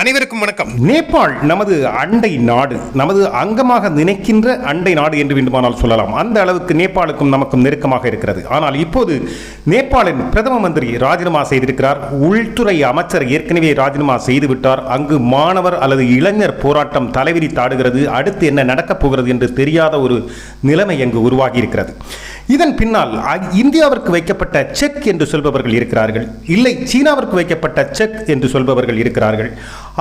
அனைவருக்கும் வணக்கம். நேபாள் நமது அண்டை நாடு நமது அங்கமாக நினைக்கின்ற அண்டை நாடு என்று வேண்டுமானால் சொல்லலாம். அந்த அளவுக்கு நேபாளுக்கும் நமக்கும் நெருக்கமாக இருக்கிறது. ஆனால் இப்போது நேபாளின் பிரதம மந்திரி ராஜினாமா செய்திருக்கிறார். உள்துறை அமைச்சர் ஏற்கனவே ராஜினாமா செய்துவிட்டார். அங்கு மாணவர் அல்லது இளைஞர் போராட்டம் தலைவிரி தாடுகிறது. அடுத்து என்ன நடக்கப் போகிறது என்று தெரியாத ஒரு நிலைமை அங்கு உருவாகி இருக்கிறது இதன் பின்னால் இந்தியாவிற்கு வைக்கப்பட்ட செக் என்று சொல்பவர்கள் இருக்கிறார்கள். இல்லை சீனாவிற்கு வைக்கப்பட்ட செக் என்று சொல்பவர்கள் இருக்கிறார்கள்.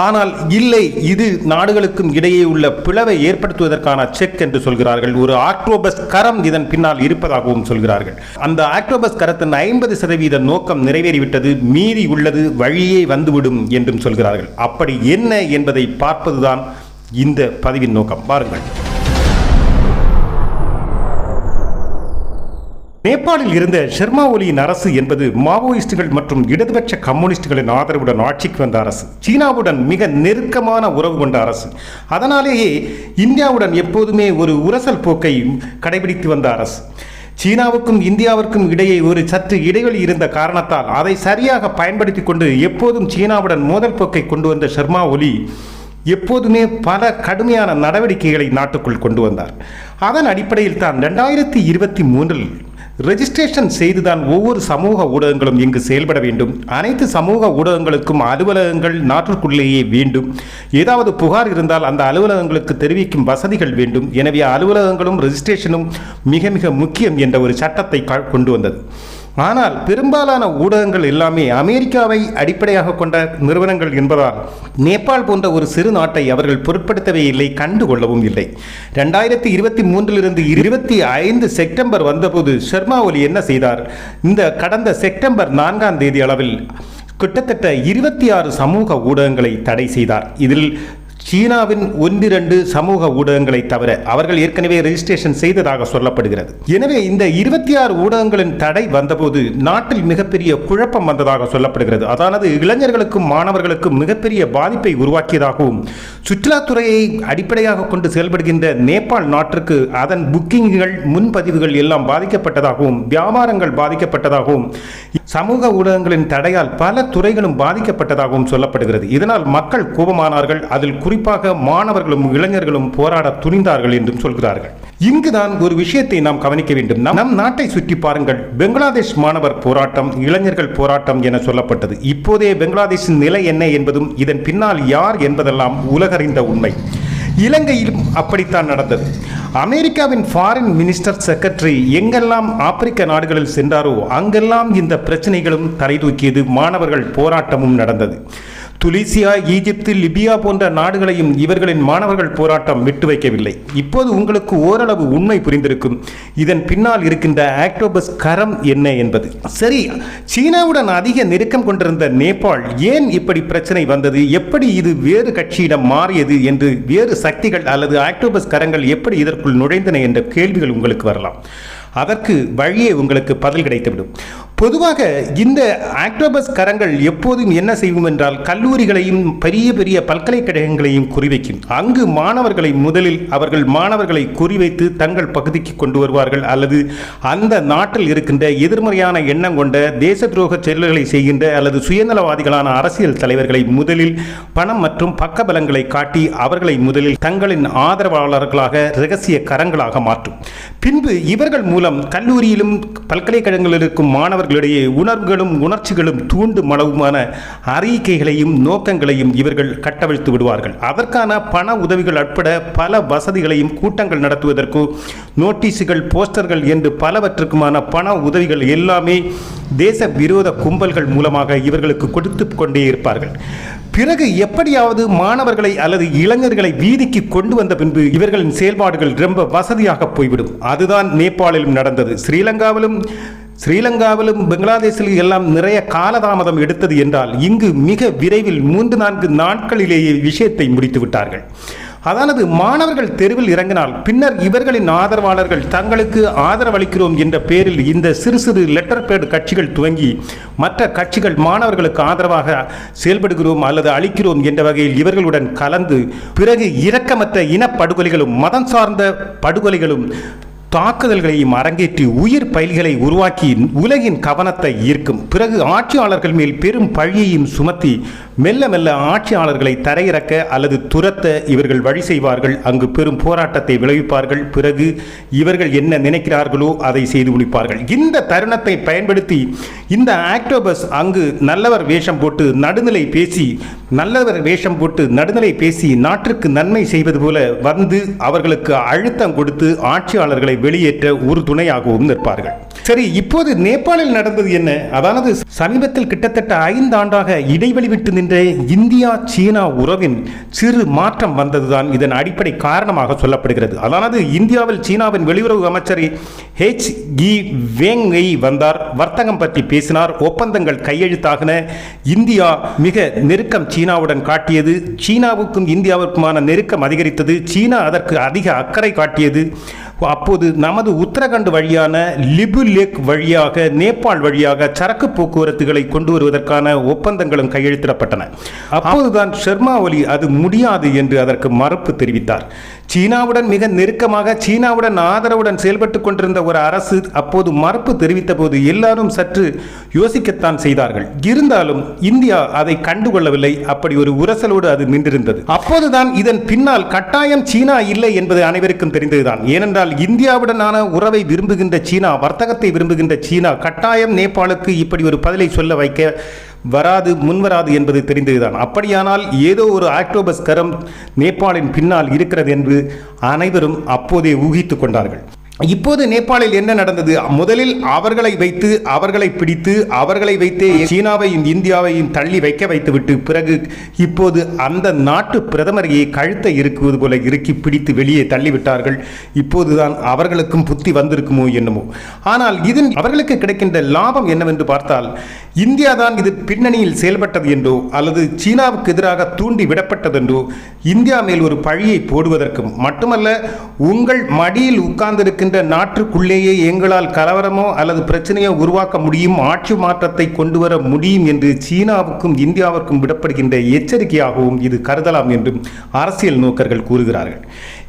ஆனால் இல்லை இது நாடுகளுக்கும் இடையே உள்ள பிளவை ஏற்படுத்துவதற்கான செக் என்று சொல்கிறார்கள். ஒரு ஆக்டோபஸ் கரம் இதன் பின்னால் இருப்பதாகவும் சொல்கிறார்கள். அந்த ஆக்டோபஸ் கரத்தின் ஐம்பது சதவீத நோக்கம் நிறைவேறிவிட்டது மீறி உள்ளது வழியே வந்துவிடும் என்றும் சொல்கிறார்கள். அப்படி என்ன என்பதை பார்ப்பதுதான் இந்த பதிவின் நோக்கம். பாருங்கள். நேபாளில் இருந்த ஷர்மா ஒலியின் அரசு என்பது மாவோயிஸ்டுகள் மற்றும் இடதுபட்ச கம்யூனிஸ்டுகளின் ஆதரவுடன் ஆட்சிக்கு வந்த அரசு. சீனாவுடன் மிக நெருக்கமான உறவு கொண்ட அரசு. அதனாலேயே இந்தியாவுடன் எப்போதுமே ஒரு உரசல் போக்கை கடைபிடித்து வந்த அரசு. சீனாவுக்கும் இந்தியாவிற்கும் இடையே ஒரு சற்று இடைவெளி இருந்த காரணத்தால் அதை சரியாக பயன்படுத்தி கொண்டு எப்போதும் சீனாவுடன் மோதல் போக்கை கொண்டு வந்த ஷர்மா ஒலி எப்போதுமே பல கடுமையான நடவடிக்கைகளை நாட்டுக்குள் கொண்டு வந்தார். அதன் அடிப்படையில் தான் ரெண்டாயிரத்தி இருபத்தி மூன்றில் ரெஜிஸ்ட்ரேஷன் செய்துதான் ஒவ்வொரு சமூக ஊடகங்களும் இங்கு செயல்பட வேண்டும். அனைத்து சமூக ஊடகங்களுக்கும் அலுவலகங்கள் நாட்டிற்குள்ளேயே வேண்டும். ஏதாவது புகார் இருந்தால் அந்த அலுவலகங்களுக்கு தெரிவிக்கும் வசதிகள் வேண்டும். எனவே அலுவலகங்களும் ரெஜிஸ்ட்ரேஷனும் மிக மிக முக்கியம் என்ற ஒரு சட்டத்தை க- கொண்டு வந்தது. ஆனால் பெரும்பாலான ஊடகங்கள் எல்லாமே அமெரிக்காவை அடிப்படையாக கொண்ட நிறுவனங்கள் என்பதால் நேபாள் போன்ற ஒரு சிறு நாட்டை அவர்கள் பொருட்படுத்தவே இல்லை கண்டுகொள்ளவும் இல்லை. ரெண்டாயிரத்தி இருபத்தி மூன்றிலிருந்து இருபத்தி ஐந்து செப்டம்பர் வந்தபோது ஷர்மா ஒலி என்ன செய்தார்? இந்த கடந்த செப்டம்பர் நான்காம் தேதி அளவில் கிட்டத்தட்ட இருபத்தி ஆறு சமூக ஊடகங்களை தடை செய்தார். இதில் சீனாவின் ஒன்றிரண்டு சமூக ஊடகங்களை தவிர அவர்கள் ஏற்கனவே ரெஜிஸ்ட்ரேஷன் செய்ததாக சொல்லப்படுகிறது. எனவே இந்த இருபத்தி ஆறு ஊடகங்களின் தடை வந்தபோது நாட்டில் மிகப்பெரிய குழப்பம் வந்ததாக சொல்லப்படுகிறது. அதானது இளைஞர்களுக்கும் மாணவர்களுக்கும் மிகப்பெரிய பாதிப்பை உருவாக்கியதாகவும் சுற்றுலாத்துறையை அடிப்படையாக கொண்டு செயல்படுகின்ற நேபாள் நாட்டிற்கு அதன் புக்கிங்குகள் முன்பதிவுகள் எல்லாம் பாதிக்கப்பட்டதாகவும் வியாபாரங்கள் பாதிக்கப்பட்டதாகவும் சமூக ஊடகங்களின் தடையால் பல துறைகளும் பாதிக்கப்பட்டதாகவும் சொல்லப்படுகிறது. இதனால் மக்கள் கோபமானார்கள் அதில் குறிப்பாக மாணவர்களும் இளைஞர்களும் போராட துணிந்தார்கள் என்றும் சொல்கிறார்கள். இங்குதான் ஒரு விஷயத்தை நாம் கவனிக்க வேண்டும். நம் நாட்டை சுற்றி பாருங்கள். பெங்களாதேஷ் மாணவர் போராட்டம் இளைஞர்கள் போராட்டம் என சொல்லப்பட்டது. இப்போதே பெங்களாதேஷின் நிலை என்ன என்பதும் இதன் பின்னால் யார் என்பதெல்லாம் உலகறிந்த உண்மை. இலங்கையிலும் அப்படித்தான் நடந்தது. அமெரிக்காவின் ஃபாரின் மினிஸ்டர் செக்ரட்டரி எங்கெல்லாம் ஆப்பிரிக்க நாடுகளில் சென்றாரோ அங்கெல்லாம் இந்த பிரச்சனைகளும் தலை தூக்கியது மாணவர்கள் போராட்டமும் நடந்தது. துனிசியா ஈஜிப்து லிபியா போன்ற நாடுகளையும் இவர்களின் மாணவர்கள் போராட்டம் விட்டு வைக்கவில்லை. இப்போது உங்களுக்கு ஓரளவு உண்மை புரிந்திருக்கும். இதன் பின்னால் இருக்கின்ற ஆக்டோபஸ் கரம் என்ன என்பது. சரி சீனாவுடன் அதிக நெருக்கம் கொண்டிருந்த நேபாள் ஏன் இப்படி பிரச்சனை வந்தது? எப்படி இது வேறு கட்சியிடம் மாறியது என்று வேறு சக்திகள் அல்லது ஆக்டோபஸ் கரங்கள் எப்படி இதற்குள் நுழைந்தன என்ற கேள்விகள் உங்களுக்கு வரலாம். அதற்கு வழியே உங்களுக்கு பதில் கிடைத்துவிடும். பொதுவாக இந்த ஆக்டோபஸ் கரங்கள் எப்போதும் என்ன செய்யும் என்றால் கல்லூரிகளையும் பெரிய பெரிய பல்கலைக்கழகங்களையும் குறிவைக்கும். அங்கு மாணவர்களை முதலில் அவர்கள் மாணவர்களை குறிவைத்து தங்கள் பகுதிக்கு கொண்டு வருவார்கள். அல்லது அந்த நாட்டில் இருக்கின்ற எதிர்மறையான எண்ணம் கொண்ட தேச துரோக செயல்களை செய்கின்ற அல்லது சுயநலவாதிகளான அரசியல் தலைவர்களை முதலில் பணம் மற்றும் பக்கபலங்களை காட்டி அவர்களை முதலில் தங்களின் ஆதரவாளர்களாக ரகசிய கரங்களாக மாற்றும். பின்பு இவர்கள் மூலம் கல்லூரியிலும் பல்கலைக்கழகங்களில் இருக்கும் அவர்களிடையே உணர்வுகளும் உணர்ச்சிகளும் தூண்டும் அளவுமான அறிக்கைகளையும் நோக்கங்களையும் இவர்கள் கட்டவிழ்த்து விடுவார்கள். அதற்கான பண உதவிகள் உட்பட பல வசதிகளையும் கூட்டங்கள் நடத்துவதற்கு நோட்டீஸுகள் போஸ்டர்கள் என்று பலவற்றுக்குமான பண உதவிகள் எல்லாமே தேச விரோத கும்பல்கள் மூலமாக இவர்களுக்கு கொடுத்து கொண்டே இருப்பார்கள். பிறகு எப்படியாவது மாணவர்களை அல்லது இளைஞர்களை வீதிக்கு கொண்டு வந்த பின்பு இவர்களின் செயல்பாடுகள் ரொம்ப வசதியாக போய்விடும். அதுதான் நேபாளிலும் நடந்தது. ஸ்ரீலங்காவிலும் ஸ்ரீலங்காவிலும் பங்களாதேஷில் எல்லாம் நிறைய காலதாமதம் எடுத்தது என்றால் இங்கு மிக விரைவில் மூன்று நான்கு நாட்களிலேயே விஷயத்தை முடித்து விட்டார்கள். அதானது மாணவர்கள் தெருவில் இறங்கினால் பின்னர் இவர்களின் ஆதரவாளர்கள் தங்களுக்கு ஆதரவளிக்கிறோம் என்ற பேரில் இந்த சிறு சிறு லெட்டர் பேட் கட்சிகள் துவங்கி மற்ற கட்சிகள் மாணவர்களுக்கு ஆதரவாக செயல்படுகிறோம் அல்லது அளிக்கிறோம் என்ற வகையில் இவர்களுடன் கலந்து பிறகு இரக்கமற்ற இனப்படுகொலைகளும் மதம் சார்ந்த படுகொலைகளும் தாக்குதல்களையும் அரங்கேற்றி உயிர் பயில்களை உருவாக்கி உலகின் கவனத்தை ஈர்க்கும். பிறகு ஆட்சியாளர்கள் மேல் பெரும் பழியையும் சுமத்தி மெல்ல மெல்ல ஆட்சியாளர்களை தரையிறக்க அல்லது துரத்த இவர்கள் வழி செய்வார்கள். அங்கு பெரும் போராட்டத்தை விளைவிப்பார்கள். பிறகு இவர்கள் என்ன நினைக்கிறார்களோ அதை செய்து முடிப்பார்கள். இந்த தருணத்தை பயன்படுத்தி இந்த ஆக்டோபஸ் அங்கு நல்லவர் வேஷம் போட்டு நடுநிலை பேசி நல்லவர் வேஷம் போட்டு நடுநிலை பேசி நாட்டிற்கு நன்மை செய்வது போல வந்து அவர்களுக்கு அழுத்தம் கொடுத்து ஆட்சியாளர்களை வெளியேற்ற ஒரு துணையாகவும் நிற்பார்கள். சரி இப்போது நேபாளில் நடந்தது என்ன? அதாவது சமீபத்தில் கிட்டத்தட்ட ஐந்து ஆண்டாக இடைவெளி விட்டு நின்ற இந்தியா சீனா உறவின் சிறு மாற்றம் வந்ததுதான் இதன் அடிப்படை காரணமாக சொல்லப்படுகிறது. அதாவது இந்தியாவில் சீனாவின் வெளியுறவு அமைச்சர் ஹெச் கி வேங்கை வந்தார். வர்த்தகம் பற்றி பேசினார். ஒப்பந்தங்கள் கையெழுத்தாகின. இந்தியா மிக நெருக்கம் சீனாவுடன் காட்டியது. சீனாவுக்கும் இந்தியாவுக்குமான நெருக்கம் அதிகரித்தது. சீனா அதற்கு அதிக அக்கறை காட்டியது. அப்போது நமது உத்தரகண்ட் வழியான லிபு லேக் வழியாக நேபாள் வழியாக சரக்கு போக்குவரத்துகளை கொண்டு வருவதற்கான ஒப்பந்தங்களும் கையெழுத்திடப்பட்டன. அப்போதுதான் ஷர்மா ஒலி அது முடியாது என்று அதற்கு மறுப்பு தெரிவித்தார். சீனாவுடன் மிக நெருக்கமாக சீனாவுடன் ஆதரவுடன் செயல்பட்டு கொண்டிருந்த ஒரு அரசு அப்போது மறுப்பு தெரிவித்த போது எல்லாரும் சற்று யோசிக்கத்தான் செய்தார்கள். இருந்தாலும் இந்தியா அதை கண்டுகொள்ளவில்லை. அப்படி ஒரு உரசலோடு அது நின்றிருந்தது. அப்போதுதான் இதன் பின்னால் கட்டாயம் சீனா இல்லை என்பது அனைவருக்கும் தெரிந்ததுதான். ஏனென்றால் இந்தியாவுடனான உறவை விரும்புகின்ற சீனா வர்த்தகத்தை விரும்புகின்ற சீனா கட்டாயம் நேபாளுக்கு இப்படி ஒரு பதிலை சொல்ல வைக்க வராது முன்வராது என்பது தெரிந்ததுதான். அப்படியானால் ஏதோ ஒரு ஆக்டோபஸ் கரம் நேபாளின் பின்னால் இருக்கிறது என்று அனைவரும் அப்போதே ஊகித்து கொண்டார்கள். இப்போது நேபாளில் என்ன நடந்தது? முதலில் அவர்களை வைத்து அவர்களை பிடித்து அவர்களை வைத்தே சீனாவையும் இந்தியாவையும் தள்ளி வைக்க வைத்துவிட்டு பிறகு இப்போது அந்த நாட்டு பிரதமரையே கழுத்தை இருக்குவது போல இறுக்கி பிடித்து வெளியே தள்ளிவிட்டார்கள். இப்போதுதான் அவர்களுக்கும் புத்தி வந்திருக்குமோ என்னமோ. ஆனால் இதன் அவர்களுக்கு கிடைக்கின்ற லாபம் என்னவென்று பார்த்தால் இந்தியா தான் இது பின்னணியில் செயல்பட்டது என்றோ அல்லது சீனாவுக்கு எதிராக தூண்டி விடப்பட்டதென்றோ இந்தியா மேல் ஒரு பழியை போடுவதற்கும் மட்டுமல்ல உங்கள் மடியில் உட்கார்ந்திருக்கின்ற நாட்டுக்குள்ளேயே எங்களால் கலவரமோ அல்லது பிரச்சனையோ உருவாக்க முடியும் ஆட்சி மாற்றத்தை கொண்டு வர முடியும் என்று சீனாவுக்கும் இந்தியாவிற்கும் விடப்படுகின்ற எச்சரிக்கையாகவும் இது கருதலாம் என்றும் அரசியல் நோக்கர்கள் கூறுகிறார்கள்.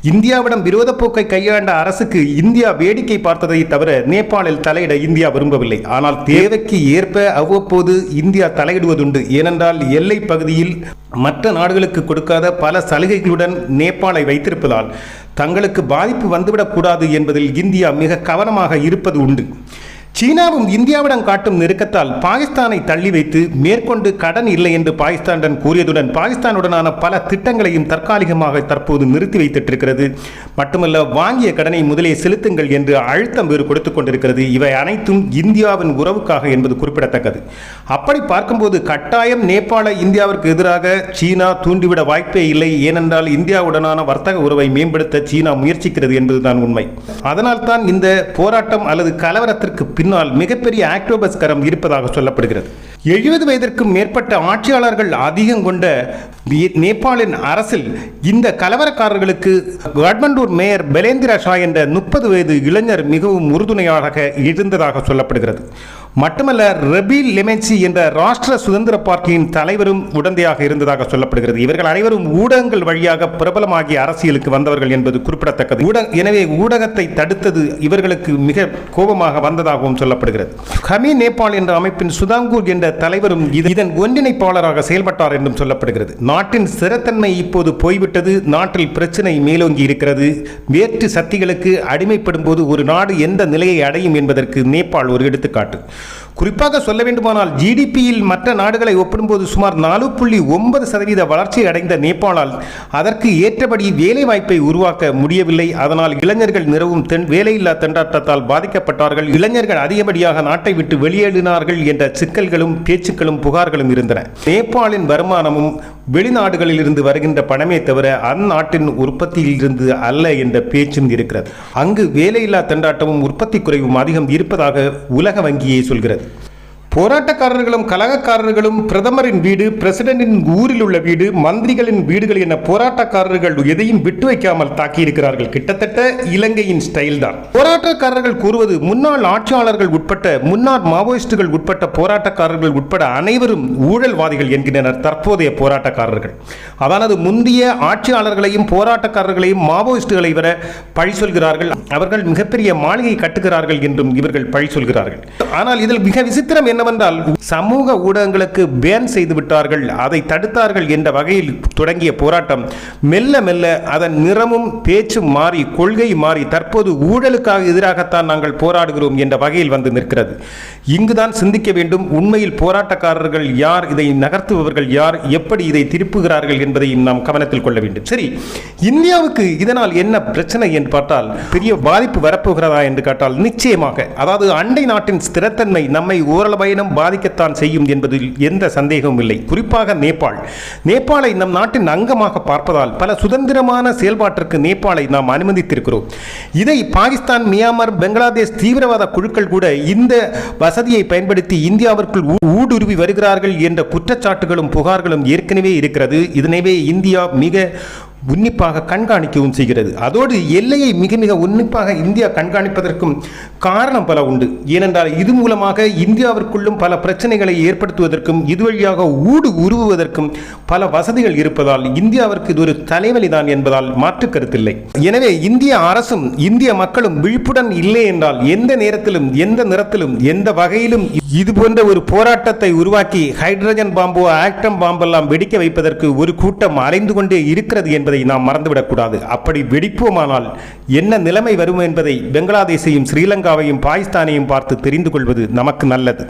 இந்தியாவிடம் விரோத போக்கை கையாண்ட அரசுக்கு இந்தியா வேடிக்கை பார்த்ததை தவிர நேபாளில் தலையிட இந்தியா விரும்பவில்லை. ஆனால் தேவைக்கு ஏற்ப அவ்வப்போது இந்தியா தலையிடுவதுண்டு. ஏனென்றால் எல்லை பகுதியில் மற்ற நாடுகளுக்கு கொடுக்காத பல சலுகைகளுடன் நேபாளை வைத்திருப்பதால் தங்களுக்கு பாதிப்பு வந்துவிடக்கூடாது என்பதில் இந்தியா மிக கவனமாக இருப்பது உண்டு. சீனாவும் இந்தியாவிடம் காட்டும் நெருக்கத்தால் பாகிஸ்தானை தள்ளி வைத்து மேற்கொண்டு கடன் இல்லை என்று பாகிஸ்தானுடன் கூறியதுடன் பாகிஸ்தானுடனான பல திட்டங்களையும் தற்காலிகமாக தற்போது நிறுத்தி வைத்திட்டிருக்கிறது. மட்டுமல்ல வாங்கிய கடனை முதலே செலுத்துங்கள் என்று அழுத்தம் வேறு கொடுத்து கொண்டிருக்கிறது. இவை அனைத்தும் இந்தியாவின் உறவுக்காக என்பது குறிப்பிடத்தக்கது. அப்படி பார்க்கும்போது கட்டாயம் நேபாள இந்தியாவிற்கு எதிராக சீனா தூண்டிவிட வாய்ப்பே இல்லை. ஏனென்றால் இந்தியாவுடனான வர்த்தக உறவை மேம்படுத்த சீனா முயற்சிக்கிறது என்பதுதான் உண்மை. அதனால்தான் இந்த போராட்டம் அல்லது கலவரத்திற்கு பின்னால் மிகப்பெரிய ஆக்டோபஸ் கரம் இருப்பதாக சொல்லப்படுகிறது. எழுபது வயதிற்கும் மேற்பட்ட ஆட்சியாளர்கள் அதிகம் கொண்ட நேபாளின் அரசில் இந்த கலவரக்காரர்களுக்கு காட்மண்டூர் மேயர் பெலேந்திரா ஷா என்ற முப்பது வயது இளைஞர் மிகவும் உறுதுணையாக இருந்ததாக சொல்லப்படுகிறது. மட்டுமல்ல ரபீல் லெமென்சி என்ற ராஷ்டிர சுதந்திர பார்ட்டியின் தலைவரும் உடந்தையாக இருந்ததாக சொல்லப்படுகிறது. இவர்கள் அனைவரும் ஊடகங்கள் வழியாக பிரபலமாகி அரசியலுக்கு வந்தவர்கள் என்பது குறிப்பிடத்தக்கது. ஊடக எனவே ஊடகத்தை தடுத்தது இவர்களுக்கு மிக கோபமாக வந்ததாகவும் சொல்லப்படுகிறது. ஹமி நேபாள் என்ற அமைப்பின் சுதாங்கூர் என்ற தலைவரும் இதன் ஒன்றிணைப்பாளராக செயல்பட்டார் என்றும் சொல்லப்படுகிறது. நாட்டின் ஸ்திரத்தன்மை இப்போது போய்விட்டது. நாட்டில் பிரச்சனை மேலோங்கி இருக்கிறது. வேற்று சக்திகளுக்கு அடிமைப்படும் போது ஒரு நாடு எந்த நிலையை அடையும் என்பதற்கு நேபாள் ஒரு எடுத்துக்காட்டு. குறிப்பாக சொல்ல வேண்டுமானால் ஜிடிபியில் மற்ற நாடுகளை ஒப்பிடும்போது சுமார் நாலு புள்ளி ஒன்பது சதவீத வளர்ச்சி அடைந்த நேபாளால் அதற்கு ஏற்றபடி வேலைவாய்ப்பை உருவாக்க முடியவில்லை. அதனால் இளைஞர்கள் நிறவும் தென் வேலையில்லா திண்டாட்டத்தால் பாதிக்கப்பட்டார்கள். இளைஞர்கள் அதிகப்படியாக நாட்டை விட்டு வெளியேறினார்கள் என்ற சிக்கல்களும் பேச்சுக்களும் புகார்களும் இருந்தன. நேபாளின் வருமானமும் வெளிநாடுகளில் இருந்து வருகின்ற பணமே தவிர அந்நாட்டின் உற்பத்தியில் இருந்து அல்ல என்ற பேச்சும் இருக்கிறது. அங்கு வேலையில்லா திண்டாட்டமும் உற்பத்தி குறைவும் அதிகம் இருப்பதாக உலக வங்கியை சொல்கிறது. போராட்டக்காரர்களும் கலகக்காரர்களும் பிரதமரின் வீடு பிரசிடென்டின் ஊரில் உள்ள வீடு மந்திரிகளின் வீடுகள் என போராட்டக்காரர்கள் எதையும் விட்டு வைக்காமல் தாக்கியிருக்கிறார்கள். கிட்டத்தட்ட இலங்கையின் ஸ்டைல் தான் போராட்டக்காரர்கள் கூறுவது முன்னாள் ஆட்சியாளர்கள் உட்பட்ட முன்னாள் மாவோயிஸ்டுகள் உட்பட்ட போராட்டக்காரர்கள் உட்பட அனைவரும் ஊழல்வாதிகள் என்கின்றனர் தற்போதைய போராட்டக்காரர்கள். அதானது முந்தைய ஆட்சியாளர்களையும் போராட்டக்காரர்களையும் மாவோயிஸ்டுகளை விட பழி சொல்கிறார்கள். அவர்கள் மிகப்பெரிய மாளிகை கட்டுகிறார்கள் என்றும் இவர்கள் பழி சொல்கிறார்கள். ஆனால் இதில் மிக விசித்திரம் என்னவென்றால் சமூக ஊடகங்களுக்கு பேன் செய்து விட்டார்கள் அதை தடுத்தார்கள் என்ற வகையில் தொடங்கிய போராட்டம். மெல்ல மெல்ல அதன் நிறமும் பேச்சும் மாறி கொள்கை மாறி தற்போது ஊழலுக்காக எதிராகத்தான் நாங்கள் போராடுகிறோம் என்ற வகையில் வந்து நிற்கிறது. இங்குதான் சிந்திக்க வேண்டும் உண்மையில் போராட்டக்காரர்கள் யார் இதை நகர்த்துபவர்கள் யார் எப்படி இதை திருப்புகிறார்கள் என்பதையும் நாம் கவனத்தில் கொள்ள வேண்டும். சரி இந்தியாவுக்கு இதனால் என்ன பிரச்சனை என்று பார்த்தால் பெரிய பாதிப்பு வரப்போகிறதா என்று கேட்டால் நிச்சயமாக. அதாவது அண்டை நாட்டின் ஸ்திரத்தன்மை நம்மை ஓரளவு பயணம் பாதிக்கத்தான் செய்யும் என்பதில் எந்த சந்தேகமும் இல்லை. குறிப்பாக நேபாள். நேபாளை நம் நாட்டின் அங்கமாக பார்ப்பதால் பல சுதந்திரமான செயல்பாட்டிற்கு நேபாளை நாம் அனுமதித்திருக்கிறோம். இதை பாகிஸ்தான் மியான்மர் பெங்களாதேஷ் தீவிரவாத குழுக்கள் கூட இந்த வசதியை பயன்படுத்தி இந்தியாவிற்குள் ஊடுருவி வருகிறார்கள் என்ற குற்றச்சாட்டுகளும் புகார்களும் ஏற்கனவே இருக்கிறது. இதனவே இந்தியா மிக உன்னிப்பாக கண்காணிக்கவும் செய்கிறது. அதோடு எல்லையை மிக மிக உன்னிப்பாக இந்தியா கண்காணிப்பதற்கும் காரணம் பல உண்டு. ஏனென்றால் இது மூலமாக இந்தியாவிற்குள்ளும் பல பிரச்சனைகளை ஏற்படுத்துவதற்கும் இது வழியாக ஊடு உருவுவதற்கும் பல வசதிகள் இருப்பதால் இந்தியாவிற்கு இது ஒரு தலைவலிதான் என்பதால் மாற்று கருத்தில்லை. எனவே இந்திய அரசும் இந்திய மக்களும் விழிப்புடன் இல்லை என்றால் எந்த நேரத்திலும் எந்த நிறத்திலும் எந்த வகையிலும் இது போன்ற ஒரு போராட்டத்தை உருவாக்கி ஹைட்ரஜன் பாம்போ ஆக்டம் பாம்பெல்லாம் வெடிக்க வைப்பதற்கு ஒரு கூட்டம் அலைந்து கொண்டே இருக்கிறது என்பதை நாம் மறந்துவிடக்கூடாது. அப்படி வெடிப்போமானால் என்ன நிலைமை வரும் என்பதை பங்களாதேஷையும் ஸ்ரீலங்காவையும் பாகிஸ்தானையும் பார்த்து தெரிந்து கொள்வது நமக்கு நல்லது.